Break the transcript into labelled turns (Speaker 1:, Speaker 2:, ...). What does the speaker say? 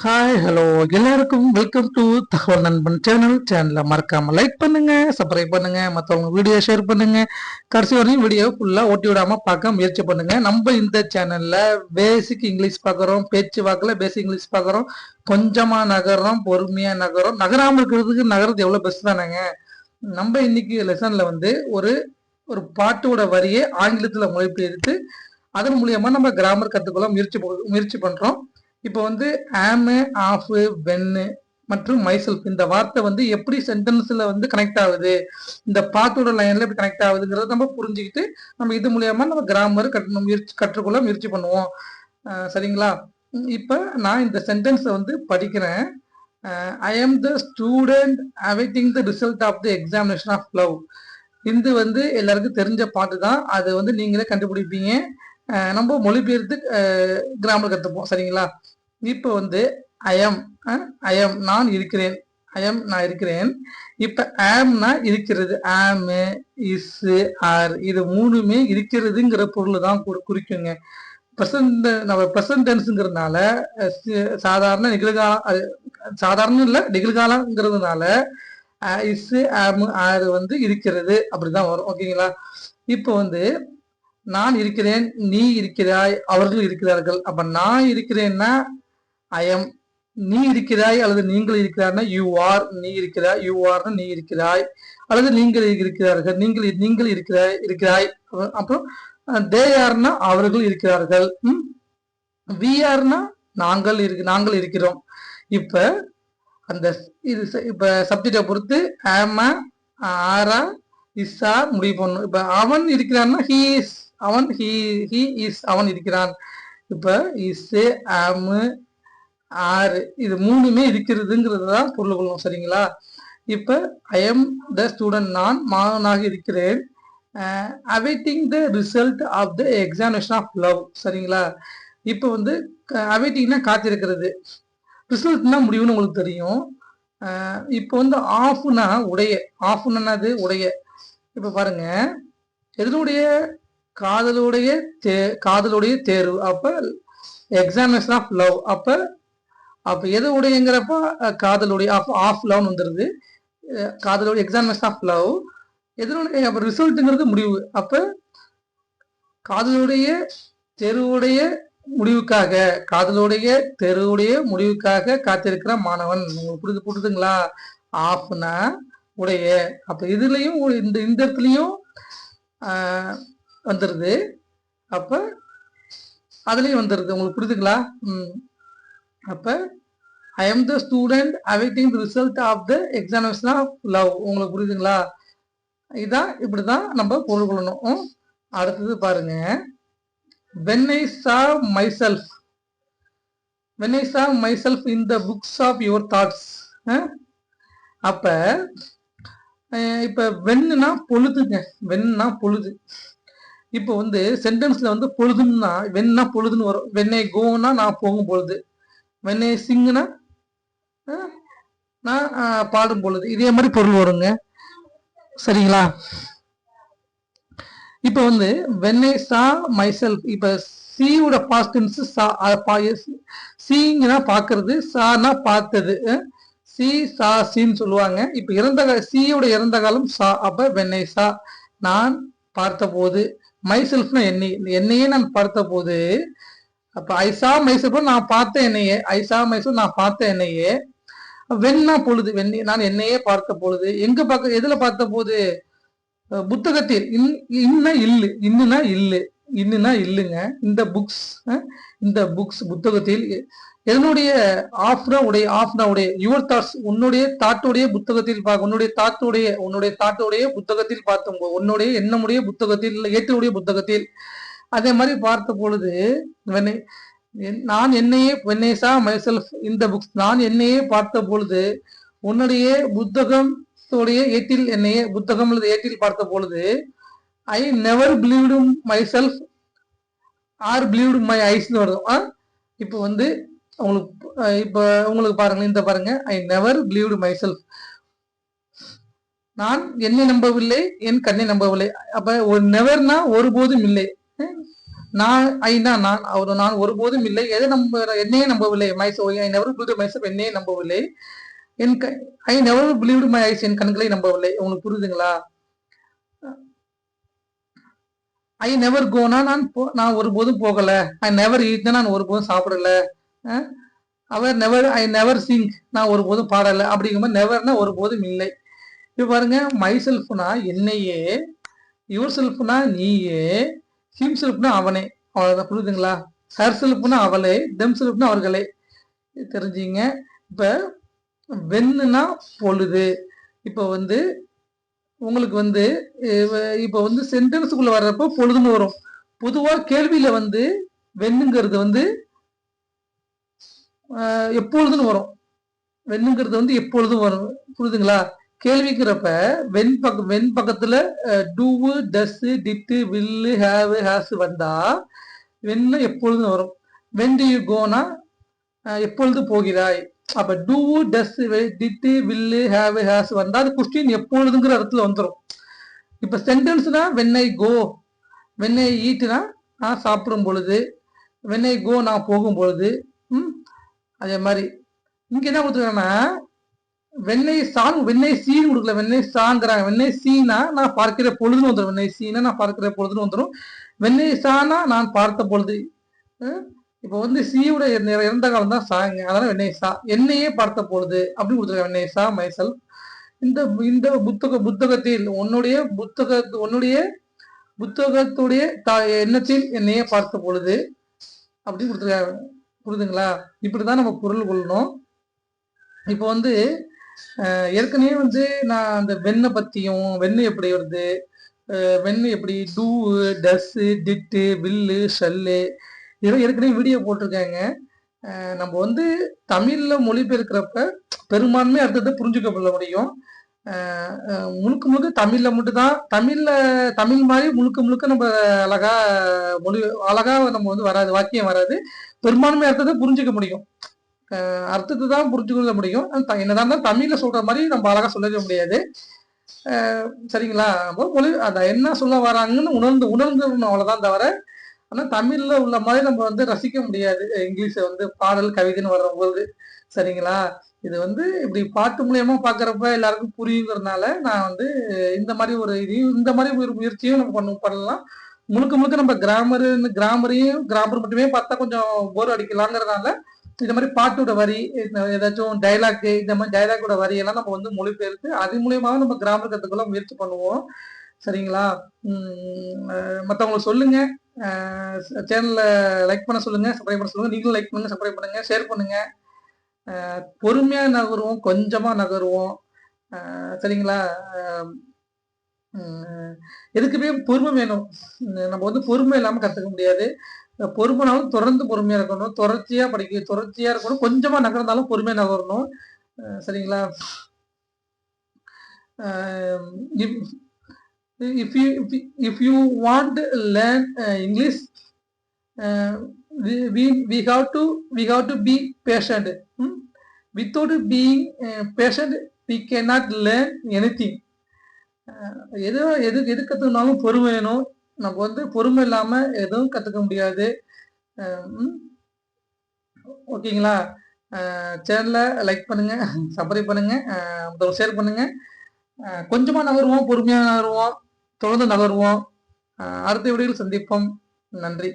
Speaker 1: Hi hello எல்லாருக்கும் welcome to Thagaval Nanban channel சேனலை மறக்காம லைக் பண்ணுங்க சப்ஸ்கிரைப் பண்ணுங்க மற்றவங்க வீடியோ ஷேர் பண்ணுங்க. கடைசி வரையும் வீடியோ ஃபுல்லா ஓட்டி விடாம பார்க்க முயற்சி பண்ணுங்க. நம்ம இந்த சேனல்ல பேசிக் இங்கிலீஷ் பார்க்குறோம் பேச்சு வாக்கில் பேசிக் இங்கிலீஷ் பார்க்குறோம். கொஞ்சமா நகர்றோம் பொறுமையா நகரம் நகராமல் இருக்கிறதுக்கு நகரது எவ்வளோ பெஸ்ட் தானேங்க? நம்ம இன்னைக்கு லெசன்ல வந்து ஒரு ஒரு பாட்டோட வரியை ஆங்கிலத்தில் மொழிபெயர்த்து அதன் மூலியமா நம்ம கிராமர் கற்றுக்கொள்ள முயற்சி முயற்சி பண்றோம். இப்போ வந்து ஆமு ஆஃப் வென்னு மற்றும் மைசெல்ஃப் இந்த வார்த்தை வந்து எப்படி சென்டென்ஸ்ல வந்து கனெக்ட் ஆகுது? இந்த பாத்தோட லைன்ல எப்படி கனெக்ட் ஆகுதுங்கிறத நம்ம புரிஞ்சுக்கிட்டு நம்ம இது மூலியமா நம்ம கிராமர் கட்டணும் முயற்சி கற்றுக்கொள்ள முயற்சி பண்ணுவோம். சரிங்களா? இப்போ நான் இந்த சென்டென்ஸை வந்து படிக்கிறேன். I am the student awaiting the result of the examination of love இது வந்து எல்லாருக்கும் தெரிஞ்ச பாட்டு தான் அது வந்து நீங்களே கண்டுபிடிப்பீங்க. நம்ம மொழிபெயர்த்து கிராமர் கற்றுப்போம் சரிங்களா? இப்போ வந்து அயம் ஐஎம் நான் இருக்கிறேன். ஐஎம் நான் இருக்கிறேன். இப்போ ஆம்னா இருக்கிறது. ஆம் இஸ் ஆர் இது மூணுமே இருக்கிறதுங்கிற பொருள் தான் குறிக்குங்க. பிரசன்ட் நம்ம பிரசன்டென்ஸுங்கிறதுனால சாதாரண நிகழ்காலம் அது சாதாரண இல்லை நிகழ்காலங்கிறதுனால இஸ் ஆம் ஆர் வந்து இருக்கிறது. அப்படிதான் வரும். ஓகேங்களா? இப்போ வந்து நான் இருக்கிறேன் நீ இருக்கிறாய் அவர்கள் இருக்கிறார்கள். அப்ப நான் இருக்கிறேன்னா ஐ எம் நீ இருக்கிறாய் அல்லது நீங்கள் இருக்கிறார்னா யூ ஆர் நீ இருக்கிறாய் யூ ஆர்னா நீ இருக்கிறாய். அல்லது நீங்கள் இருக்கிறார்கள் நீங்கள் நீங்கள் இருக்கிறாய் இருக்கிறாய். அப்புறம் அப்புறம் தே ஆர்னா அவர்கள் இருக்கிறார்கள். வி ஆர்னா நாங்கள் இருக்கு நாங்கள் இருக்கிறோம். இப்ப அந்த இது ச- இப்ப சப்ஜெக்டை பொறுத்து ஆமா ஆரா இஸ்ஸா முடிவு பண்ணும் இப்ப அவன் இருக்கிறான்னா ஹீ இஸ் அவன் ஹீ ஹீ இஸ் அவன் இருக்கிறான். இப்ப இஸ் அமு ஆறு இது மூணுமே இருக்கிறதுங்கிறது தான் பொருள் கொள்ளும் சரிங்களா? இப்ப ஐ எம் த ஸ்டூடெண்ட் நான் மாணவனாக இருக்கிறேன். Awaiting the result of the examination of love சரிங்களா? இப்போ வந்து அவைட்டிங்னா காத்திருக்கிறது. ரிசல்ட்னா முடிவுன்னு உங்களுக்கு தெரியும். இப்போ வந்து ஆஃப்னா உடைய ஆஃப்னா அது உடைய. இப்போ பாருங்க எதனுடைய காதலுடைய தே காதலுடைய தேர்வு. அப்ப எக்ஸாமினேஷன் ஆஃப் லவ் அப்ப அப்ப எது உடையங்கிறப்ப காதலுடைய ஆஃப் ஆஃப் லவ்னு வந்துருது. காதலுடைய எக்ஸாமினேஷன் ஆஃப் லவ் எதனுடைய அப்ப ரிசல்ட்டுங்கிறது முடிவு. அப்ப காதலுடைய தெருவுடைய முடிவுக்காக காதலுடைய தெருவுடைய முடிவுக்காக காத்திருக்கிற மாணவன். உங்களுக்கு புரிது புரிதுங்களா? ஆஃப்னா உடைய. அப்ப இதுலயும் இந்த இந்த இடத்துலயும் வந்துடுது அப்போ அதுலேயும் வந்துடுது உங்களுக்கு புரியுதுங்களா? ம். அப்போ I am the student awaiting the result of the examination of love உங்களுக்கு புரியுதுங்களா? இதான் இப்படிதான் நம்ம பொருள் கொள்ளணும். அடுத்தது பாருங்க. When I saw my self when I saw myself in the books of your thoughts அப்போ இப்போ வெண்ணுனா பொழுதுங்க. வெண்ணுனா பொழுது. இப்போ வந்து சென்டென்ஸ்ல வந்து பொழுதுன்னா வெண்ணா பொழுதுன்னு வரும். வெண்ணை கோனா நான் போகும் பொழுது. வெண்ணை சிங்குனா நான் பாடும் பொழுது. இதே மாதிரி பொருள் வருங்க. சரிங்களா? இப்போ வந்து வெண்ணை சா மைசெல்ஃப் இப்போ சீயோட பாஸ்ட் டென்ஸ் சா சீங்கன்னா பார்க்கிறது சானா பார்த்தது. சி சா சின்னு சொல்லுவாங்க. இப்போ இறந்த சீயோட இறந்த காலம் சா அப்ப வெண்ணை சா. நான் மை மைசெல்ஃப்னா என்னை என்னையே நான் பார்த்த போது அப்ப ஐசா மைசெல்ஃப் நான் பார்த்த என்னையே ஐசா மைசூர் நான் பார்த்த என்னையே வெண்ணா பொழுது வெண்ணி நான் என்னையே பார்த்த பொழுது எங்க பார்க்க எதுல பார்த்த போது புத்தகத்தில் இன் இன்ன இல்லு இன்னுனா இல்லு இன்னுனா இல்லுங்க இந்த புக்ஸ் இந்த புக்ஸ் புத்தகத்தில் என்னுடைய ஆஃப்னா உடைய ஆஃப்னா உடைய யுவர் தாட்ஸ் உன்னுடைய தாட்டுடைய புத்தகத்தில் பார்க்க உன்னுடைய தாத்துடைய உன்னுடைய தாட்டுடைய புத்தகத்தில் பார்த்தோம் உன்னுடைய எண்ணமுடைய புத்தகத்தில் இல்லை ஏற்றுடைய புத்தகத்தில் அதே மாதிரி பார்த்த பொழுது என்- நான் என்னையே வென்னேசா மைசெல்ஃப் இந்த புக்ஸ் நான் என்னையே பார்த்த பொழுது உன்னுடைய புத்தகத்தோடைய ஏட்டில் என்னையே புத்தகம் அல்லது ஏட்டில் பார்த்த பொழுது I never believed myself or believed my ஐஸ்னு வரும் ஆ? இப்போ வந்து உங்களுக்கு இப்போ உங்களுக்கு பாருங்க இந்த பாருங்க. I never believed my self நான் என்னை நம்பவில்லை என் கண்ணை நம்பவில்லை. அப்போ ஒரு நெவர்னா ஒருபோதும் இல்லை. நான் ஐனா நான் அவர் நான் ஒருபோதும் இல்லை. எதை நம்ப என்னையே நம்பவில்லை. மைஸ் I never believe my self என்னையே நம்பவில்லை. என் க I never believed my eyes என் கண்களை நம்பவில்லை. உங்களுக்கு புரியுதுங்களா? ஐ நெவர் கோனா நான் போ- நான் ஒருபோதும் போகல. ஐ நெவர் ஈட்னா நான் ஒருபோதும் சாப்பிடல. அவர் நெவர் ஐ நெவர் சிங் நான் ஒருபோதும் அப்படிங்கும் அப்படிங்கும்போது நெவர்னா ஒருபோதும் இல்லை. இப்போ பாருங்க மை செல்ஃப்னா என்னையே யுவர் செல்ஃப்னா நீயே ஹிம் செல்ஃப்னா அவனே. அவ்வளோதான் புரியுதுங்களா? ஹர் செல்ஃப்னா அவளே தெம் செல்ஃப்னா அவர்களே. இது தெரிஞ்சுங்க வெண்ணுனா பொழுது. இப்போ வந்து உங்களுக்கு வந்து இப்போ வந்து சென்டென்ஸுக்குள்ளே வர்றப்போ பொழுதுன்னு வரும். பொதுவாக கேள்வியில் வந்து வெண்ணுங்கிறது வந்து எப்பொழுதுன்னு வரும். வெண்ணுங்கிறது வந்து எப்பொழுதும் வரும். புரியுதுங்களா? கேள்விக்கிறப்ப வெண் பக்க வெண் பக்கத்துல டூவு டஸ்ஸு டிட்டு வில்லு ஹேவு ஹேஸ் வந்தா வெண்ணு எப்பொழுதும் வரும். வென் டு யூ கோனா எப்பொழுது போகிறாய்? அப்ப டூ டஸ் டிட்டு வில்லு ஹேவ் ஹேஸ் வந்தா அது கொஸ்டின் எப்பொழுதுங்கிற இடத்துல வந்துடும் இப்ப சென்டென்ஸ்னா வெண்ணை கோ வெண்ணை ஈட்டுனா நான் சாப்பிடும் பொழுது வெண்ணை கோ நான் போகும் பொழுது ம் அதே மாதிரி இங்க என்ன கொடுத்துருக்காங்கன்னா வெண்ணெய் சான் வெண்ணெய் சீன் கொடுக்கல வெண்ணெய் சாங்கிறாங்க. வெண்ணெய் சீனா நான் பார்க்கிற பொழுதுன்னு வந்துடும் வெண்ணெய் சீனா நான் பார்க்கிற பொழுதுன்னு வந்துடும் வெண்ணெய் சானா நான் பார்த்த பொழுது இப்போ வந்து சீயோட இறந்த காலம் தான் சாங்க. அதனால வெண்ணெய் சா என்னையே பார்த்த பொழுது அப்படி கொடுத்துருக்காங்க. வெண்ணெய் சா மைசல். இந்த இந்த புத்தக புத்தகத்தில் உன்னுடைய புத்தக உன்னுடைய புத்தகத்துடைய த- எண்ணத்தில் என்னையே பார்த்த பொழுது அப்படி கொடுத்துருக்காங்க. புரிதுங்களா? இப்படிதான் நம்ம பொருள் கொள்ளணும். இப்போ வந்து ஏற்கனவே வந்து நான் அந்த வெண்ணை பத்தியும் வெண்ணு எப்படி வருது? வெண்ணை வெண்ணு எப்படி? டூ டஸ்ஸு டிட்டு வில்லு ஷல்லு இதெல்லாம் ஏற்கனவே வீடியோ போட்டிருக்காங்க. நம்ம வந்து தமிழில் மொழிபெயர்க்கிறப்ப பெரும்பான்மை அர்த்தத்தை புரிஞ்சுக்க முடியும். முழுக்க முழுக்க தமிழில் மட்டும்தான் தமிழில் தமிழ் மாதிரி முழுக்க முழுக்க நம்ம அழகா மொழி அழகா நம்ம வந்து வராது வாக்கியம் வராது. பெரும்பான்மை அர்த்தத்தை புரிஞ்சுக்க முடியும். அர்த்தத்தை தான் புரிஞ்சுக்கொள்ள முடியும். த- என்னதான் தமிழ்ல சொல்ற மாதிரி நம்ம அழகா சொல்லவே முடியாது. சரிங்களா? மொழி அதை என்ன சொல்ல வராங்கன்னு உணர்ந்து உணர்ந்துடணும் அவ்வளவுதான் தவிர ஆனா தமிழ்ல உள்ள மாதிரி நம்ம வந்து ரசிக்க முடியாது. இங்கிலீஷை வந்து பாடல் கவிதைன்னு வரும்போது சரிங்களா? இது வந்து இப்படி பாட்டு மூலியமா பாக்குறப்ப எல்லாருக்கும் புரியுங்கிறதுனால நான் வந்து இந்த மாதிரி ஒரு இதையும் இந்த மாதிரி ஒரு முயற்சியும் நம்ம பண்ண பண்ணலாம். முழுக்க முழுக்க நம்ம கிராமர் கிராமரையும் கிராமர் மட்டுமே பார்த்தா கொஞ்சம் போர் அடிக்கலாங்கிறதுனால இந்த மாதிரி பாட்டோட வரி ஏதாச்சும் டைலாக் இந்த மாதிரி டைலாக்கோட வரி எல்லாம் நம்ம வந்து மொழிபெயர்த்து அது மூலியமாக நம்ம கிராமர் கத்துக்கொள்ள முயற்சி பண்ணுவோம். சரிங்களா? உம் சொல்லுங்க. சேனல்ல லைக் பண்ண சொல்லுங்க சப்ஸ்கிரைப் பண்ண சொல்லுங்க. நீங்களும் லைக் பண்ணுங்க சப்ஸ்கிரைப் பண்ணுங்க ஷேர் பண்ணுங்க. பொறுமையாக பொறுமையா நகருவோம் கொஞ்சமா நகருவோம். சரிங்களா? எதுக்குமே பொறுமை வேணும். நம்ம வந்து பொறுமை இல்லாமல் கற்றுக்க முடியாது. பொறுமைனாலும் தொடர்ந்து பொறுமையாக இருக்கணும். தொடர்ச்சியாக படிக்க தொடர்ச்சியாக இருக்கணும். கொஞ்சமாக நகர்ந்தாலும் பொறுமையாக நகரணும். சரிங்களா? If you if you want learn English we have to we have to be patient. Hmm? without being uh, patient we cannot learn anything. எது எது எது கத்துக்கினாலும் பொறுமை வேணும். நம்ம வந்து பொறுமை இல்லாம எதுவும் கத்துக்க முடியாது. ஓகேங்களா? சேனலை லைக் பண்ணுங்க சப்ஸ்கிரைப் பண்ணுங்க ஷேர் பண்ணுங்க. அஹ் கொஞ்சமா நகருவோம் பொறுமையா நகருவோம் தொடர்ந்து நகருவோம். அடுத்த வீடியோவில் சந்திப்போம். நன்றி.